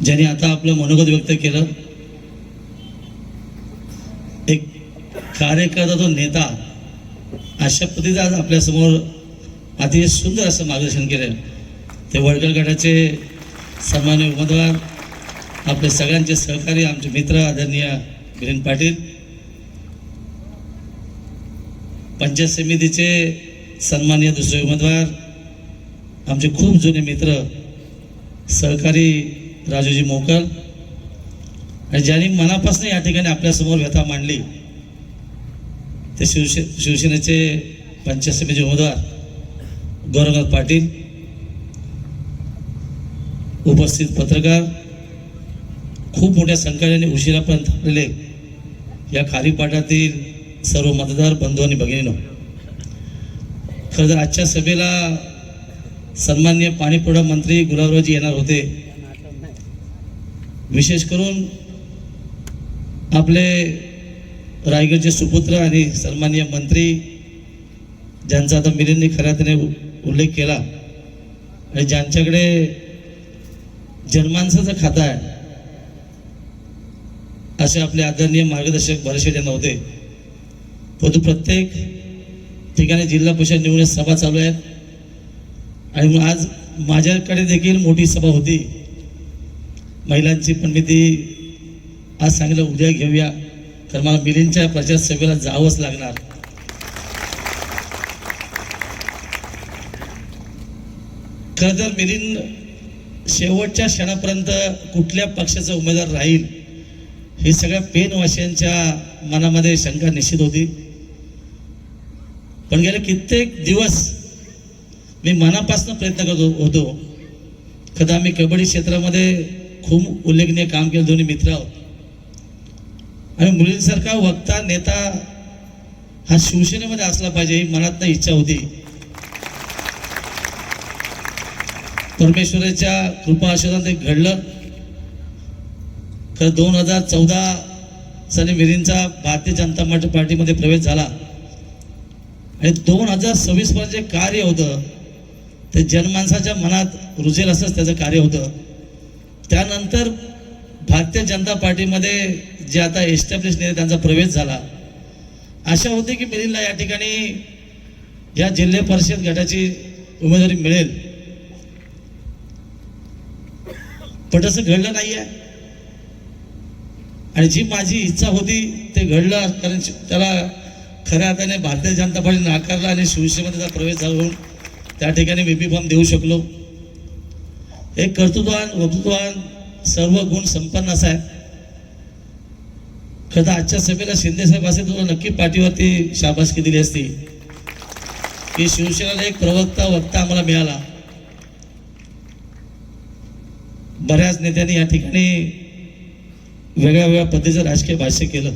ज्यांनी आता आपलं मनोगत व्यक्त केलं एक कार्यकर्ता तो नेता अशा पद्धतीचं आज आपल्यासमोर अतिशय सुंदर असं मार्गदर्शन केलं ते वडकर गटाचे सन्मान्य उमेदवार आपले सगळ्यांचे सहकारी आमचे मित्र आदरणीय बिरेन पाटील पंचायत समितीचे सन्मान्य दुसरे उमेदवार आमचे खूप जुने मित्र सहकारी राजूजी मोकल आणि ज्यांनी मनापासून या ठिकाणी आपल्यासमोर व्यथा मांडली ते शिवसे शिवसेनेचे पंचायत समितीचे उमेदवार गौरवनाथ पाटील उपस्थित पत्रकार खूप मोठ्या संख्येने उशिरापर्यंत थांबलेले या खारीपाठातील सर्व मतदार बंधू आणि भगिनीनो खरं तर आजच्या सभेला सन्मान्य पाणीपुरवठा मंत्री गुलाबरावजी येणार होते. विशेष करून आपले रायगडचे सुपुत्र आणि सन्मान्य मंत्री ज्यांचा आता मिलिंदने खऱ्या त्याने उल्लेख केला. आणि ज्यांच्याकडे जनमानसाचं खातं आहे असे आपले आदरणीय मार्गदर्शक भरशेट यांना होते. परंतु प्रत्येक ठिकाणी जिल्हा परिषद निवडणूक सभा चालू आहेत. आणि मग आज माझ्याकडे देखील मोठी सभा होती. महिलांची पण मी ती आज सांगितलं उद्या घेऊया. तर मला मिलिंदच्या प्रचार सभेला जावंच लागणार. खरं तर मिलिंद शेवटच्या क्षणापर्यंत कुठल्या पक्षाचा उमेदवार राहील हे सगळ्या पेनवासियांच्या मनामध्ये शंका निश्चित होती. पण गेले कित्येक दिवस मी मनापासून प्रयत्न करत हो- होतो. कदा आम्ही कबड्डी क्षेत्रामध्ये खूप उल्लेखनीय काम केलं दोन्ही मित्र आहोत. आणि मुलींसारखा वक्ता नेता हा शिवसेनेमध्ये असला पाहिजे ही मनात इच्छा होती. परमेश्वराच्या कृपा आशीर्वाद ते घडलं तर दोन हजार चौदा साली मिरींचा भारतीय जनता पार्टीमध्ये प्रवेश झाला. आणि दोन हजार सव्वीस पर्यंत जे कार्य होतं ते जनमानसाच्या मनात रुजेल असंच त्याचं कार्य होतं. त्यानंतर भारतीय जनता पार्टीमध्ये जे आता एस्टॅब्लिश नेते त्यांचा प्रवेश झाला. आशा होती की मिलिंदला या ठिकाणी या जिल्हा परिषद गटाची उमेदवारी मिळेल. पण तसं घडलं नाही आहे आणि जी माझी इच्छा होती ते घडलं कारण त्याला खऱ्या अर्थाने भारतीय जनता पार्टी नाकारला आणि शिवसेनेमध्ये प्रवेश झाला होऊन त्या ठिकाणी बीपी फॉर्म देऊ शकलो. एक कर्तृत्ववान वक्तृत्ववान सर्व गुण संपन्न असा आहे. खरं आजच्या सभेला शिंदे साहेब असे तुला नक्की पाठीवरती शाबासकी दिली असती. की शिवसेनेला एक प्रवक्ता वक्ता आम्हाला मिळाला. बऱ्याच नेत्यांनी या ठिकाणी वेगळ्या वेगळ्या पद्धतीचं राजकीय भाष्य केलं.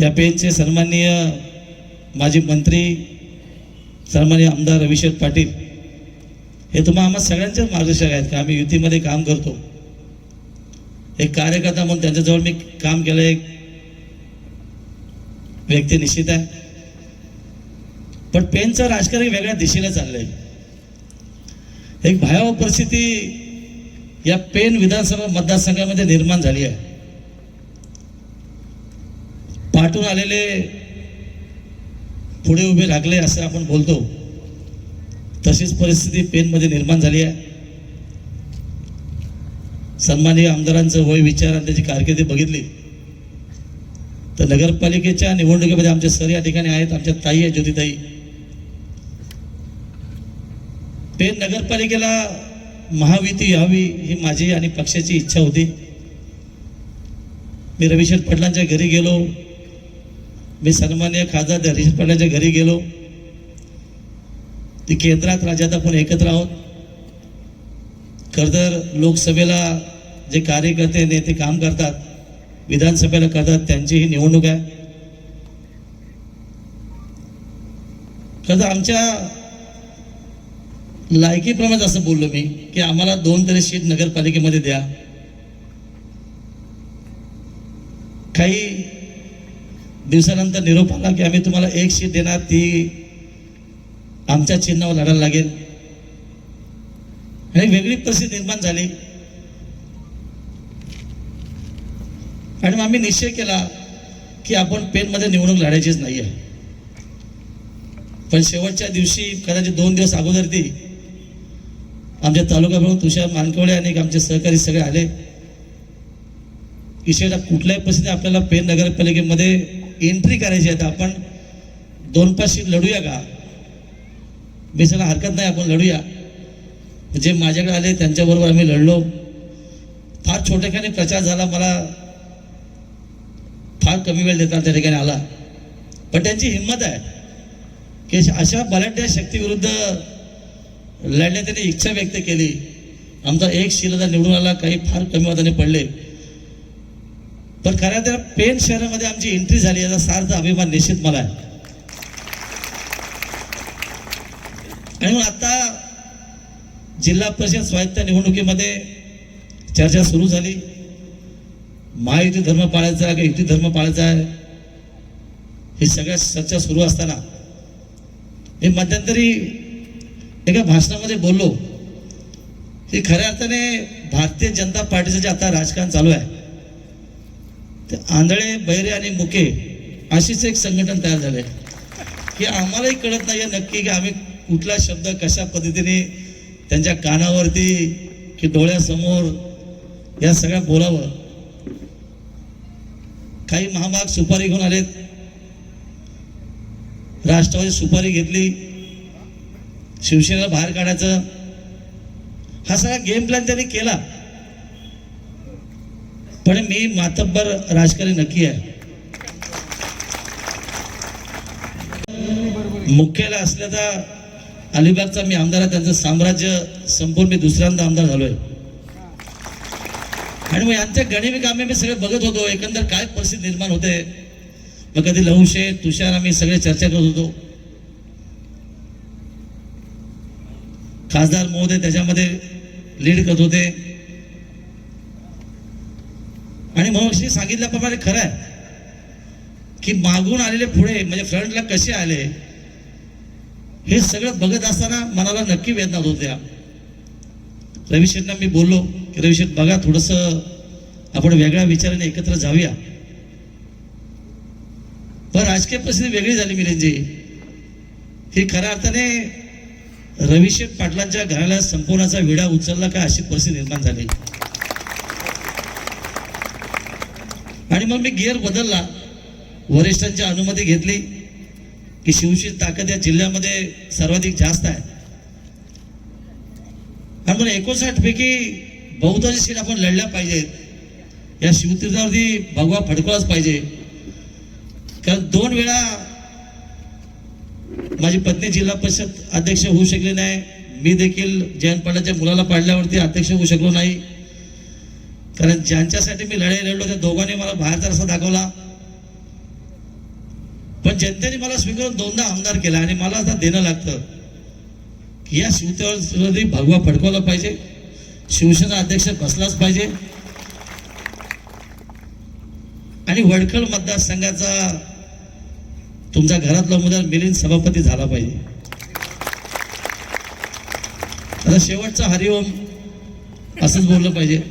या पेनचे सन्माननीय माजी मंत्री सन्मान्य आमदार अभिषेक पाटील हे तुम्हा आम्हा सगळ्यांचेच मार्गदर्शक आहेत का? आम्ही युतीमध्ये काम करतो. एक कार्यकर्ता म्हणून त्यांच्याजवळ मी काम केलं एक व्यक्ती निश्चित आहे. पण पेनचं राजकारण वेगळ्या दिशेला चाललंय. एक भयावह परिस्थिती या पेन विधानसभा मतदारसंघामध्ये निर्माण झाली आहे. पाठून आलेले पुढे उभे लागले असं आपण बोलतो. तशीच परिस्थिती पेनमध्ये निर्माण झाली आहे. सन्माननीय आमदारांचं वय विचार आणि त्याची कारकिर्दी बघितली. तर नगरपालिकेच्या निवडणुकीमध्ये आमचे सर या ठिकाणी आहेत आमच्या ताई आहे ज्योतिताई. पेन नगरपालिकेला महायुती यावी ही माझी आणि पक्षाची इच्छा होती. मी रविशंकर पाटलांच्या घरी गेलो. मी सन्मान्य खासदार हरीश पाटलांच्या घरी गेलो. ते केंद्रात राज्यात आपण एकत्र आहोत. खरं तर लोकसभेला जे कार्यकर्ते नेते काम करतात विधानसभेला करतात त्यांची ही निवडणूक आहे. खरं तर आमच्या लायकीप्रमाणे असं बोललो मी की आम्हाला दोन तरी सीट नगरपालिकेमध्ये द्या. काही दिवसानंतर निरोप आला की आम्ही तुम्हाला एक सीट देणार ती आमच्या चिन्हावर लढायला लागेल. आणि वेगळी परिस्थिती निर्माण झाली. आणि मग आम्ही निश्चय केला की आपण पेनमध्ये निवडणूक लढायचीच नाही आहे पण शेवटच्या दिवशी कदाचित दोन दिवस अगोदर ती आमच्या तालुका प्रमुख तुषार मानकवडे आणि एक आमचे सहकारी सगळे आले. की शेवटा कुठल्याही परिस्थितीत आपल्याला पेन नगरपालिकेमध्ये एंट्री करायची आहे आपण दोन पाचशी लढूया का? मी सगळं हरकत नाही आपण लढूया. जे माझ्याकडे आले त्यांच्याबरोबर आम्ही लढलो. फार छोट्याखाने प्रचार झाला मला फार कमी वेळ देतात त्या ठिकाणी आला. पण त्यांची हिंमत आहे की अशा बलाढ्य शक्तीविरुद्ध लढण्यात त्यांनी इच्छा व्यक्त केली. आमचा एक शिलदा निवडून आला काही फार कमी मताने पडले. पण खऱ्या तर पेन शहरामध्ये आमची एंट्री झाली याचा सार्थ अभिमान निश्चित मला आहे. आणि मग आता जिल्हा परिषद स्वायत्त निवडणुकीमध्ये चर्चा सुरू झाली. महायुती धर्म पाळायचा आहे का युती धर्म पाळायचा आहे? ही सगळ्या चर्चा सुरू असताना मी मध्यंतरी एका भाषणामध्ये बोललो की खऱ्या अर्थाने भारतीय जनता पार्टीचं जे आता राजकारण चालू आहे ते आंधळे बहिरे आणि मुके अशीच एक संघटन तयार झाले की आम्हालाही कळत नाही नक्की की आम्ही कुठला शब्द कशा पद्धतीने त्यांच्या कानावरती की डोळ्यासमोर या सगळ्या बोलावं. काही महामाग सुपारी घेऊन आलेत. राष्ट्रवादी सुपारी घेतली. शिवसेनेला बाहेर काढायचं. हा सगळा गेम प्लॅन त्यांनी केला. पण मी मातब्बर राजकारणी नक्की आहे. मुख्याला असल्याचा अलिबागचा मी आमदार आहे त्यांचं साम्राज्य संपूर्ण मी दुसऱ्यांदा आमदार झालोय आणि मग यांच्या गणिमी कामे मी सगळे बघत होतो एकंदर काय परिस्थिती निर्माण होते. मग कधी लहुशे तुषार आम्ही सगळे चर्चा करत होतो. खासदार महोदय त्याच्यामध्ये लीड करत होते. आणि मग सांगितल्याप्रमाणे खरं आहे की मागून आलेले पुढे म्हणजे फ्रंटला कसे आले हे सगळं बघत असताना मनाला नक्की वेदना होत्या. रविशेठना मी बोललो की रविशेठ बघा थोडस आपण वेगळ्या विचाराने एकत्र जाऊया. पण राजकीय परिस्थिती वेगळी झाली मिलिंदजी ही खऱ्या अर्थाने रविशेठ पाटलांच्या घराला संपवण्याचा विडा उचलला का अशी परिस्थिती निर्माण झाली. आणि मग मी गिअर बदलला. वरिष्ठांची अनुमती घेतली की शिवशी ताकद या जिल्ह्यामध्ये सर्वाधिक जास्त आहे. आणि म्हणून एकोणसाठ पैकी बहुतांश सीट आपण लढल्या पाहिजेत. या शिवतीर्थावरती भगवा फडकवाच पाहिजे. कारण दोन वेळा माझी पत्नी जिल्हा परिषद अध्यक्ष होऊ शकली नाही. मी देखील जयंत पाटलाच्या मुलाला पाडल्यावरती अध्यक्ष होऊ शकलो नाही. कारण ज्यांच्यासाठी मी लढाई लढलो त्या दोघांनी मला बाहेरचा रस्ता दाखवला. पण जनतेने मला स्वीकारून दोनदा आमदार केला आणि मला आता देणं लागतं. की या शिवतेवर भगवा फडकवला पाहिजे. शिवसेना अध्यक्ष बसलाच पाहिजे. आणि वडखळ मतदारसंघाचा तुमच्या घरातला उमेदवार मिलिंद सभापती झाला पाहिजे. आता शेवटचा हरिओम असंच बोललं पाहिजे.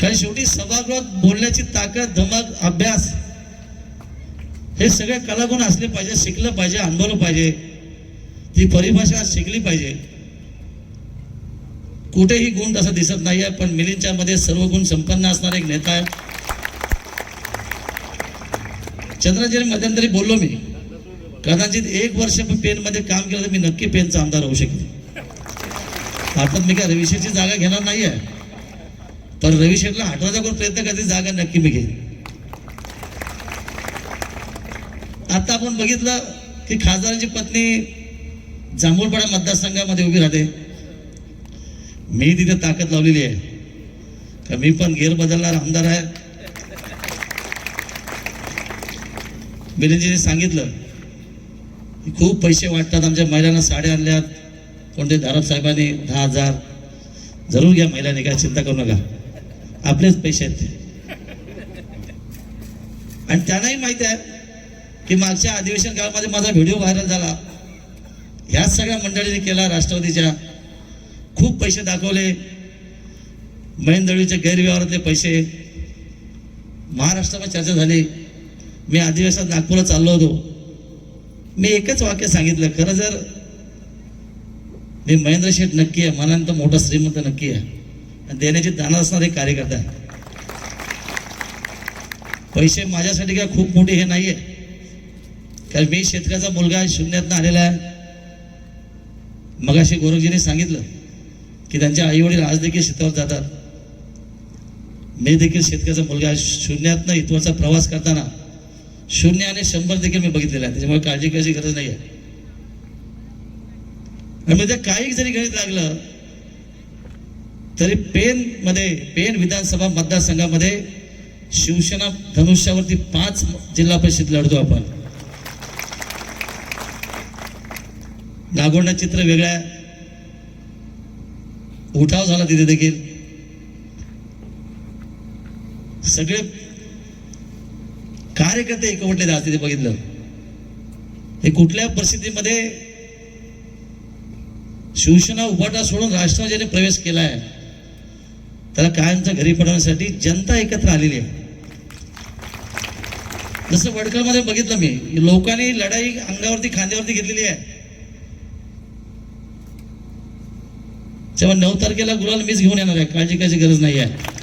कारण शेवटी सभागृहात बोलण्याची ताकद धमक अभ्यास हे सगळे कलागुण असले पाहिजे शिकलं पाहिजे अनुभवलं पाहिजे. ती परिभाषा शिकली पाहिजे. कुठेही गुण तसा दिसत नाही आहे पण मिलिंदच्या मध्ये सर्व गुण संपन्न असणारा एक नेता आहे. चंद्राजी मध्यंतरी बोललो मी. कदाचित एक वर्ष पेनमध्ये काम केलं तर मी नक्की पेनचा आमदार होऊ शकते अर्थात मी काय रविशेठची जागा घेणार नाही आहे पण रविशेठला हटवायचा कोण प्रयत्न करते जागा नक्की मी घेईन. आता आपण बघितलं की खासदारांची पत्नी जांभूळपाडा मतदारसंघामध्ये उभी राहते. मी तिथे ताकद लावलेली आहे. का मी पण गेर बदलणार आमदार आहे. बिरेंजीने सांगितलं की खूप पैसे वाटतात आमच्या महिलांना साड्या आणल्यात. कोणते धारप साहेबांनी दहा हजार. जरूर घ्या महिलांनी काय चिंता करू नका. आपलेच पैसे आहेत. आणि त्यांनाही माहिती आहे की मागच्या अधिवेशन काळामध्ये माझा व्हिडिओ व्हायरल झाला. ह्याच सगळ्या मंडळीने केला राष्ट्रवादीच्या. खूप पैसे दाखवले. महेंद्र गैरव्यवहारातले पैसे. महाराष्ट्रामध्ये चर्चा झाली. मी अधिवेशनात नागपूरला चाललो होतो. मी एकच वाक्य सांगितलं खरं जर मी महेंद्र शेठ नक्की आहे मनानंतर मोठा श्रीमंत नक्की आहे. देण्याची दाना असणारे एक कार्यकर्ता आहे पैसे माझ्यासाठी काय खूप मोठे हे नाही आहे कारण मी शेतकऱ्याचा मुलगा शून्यातनं आलेला आहे. मगाशी गोरखजीने सांगितलं की त्यांच्या आईवडील आज देखील शेतावर जातात. मी देखील शेतकऱ्याचा मुलगा शून्यातनं इथवरचा प्रवास करताना शून्य आणि शंभर देखील मी बघितलेला आहे. त्याच्यामुळे काळजी करायची गरज नाही आहे आणि म्हणजे काही जरी गणित लागलं तरी पेन मध्ये पेन विधानसभा मतदारसंघामध्ये शिवसेना धनुष्यावरती पाच जिल्हा परिषद लढतो आपण. नागोंडा चित्र वेगळ्या. उठाव झाला तिथे देखील. सगळे कार्यकर्ते एकवटले जात तिथे बघितलं. हे कुठल्या परिस्थितीमध्ये शिवसेना उभाटा सोडून राष्ट्रवादीने प्रवेश केला आहे त्याला कायमचं घरी पडवण्यासाठी जनता एकत्र आलेली आहे. जसं वडकरमध्ये बघितलं मी लोकांनी लढाई अंगावरती खांद्यावरती घेतलेली आहे. तेव्हा नऊ तारखेला गुलाल मीच घेऊन येणार आहे काळजी करायची गरज नाही आहे.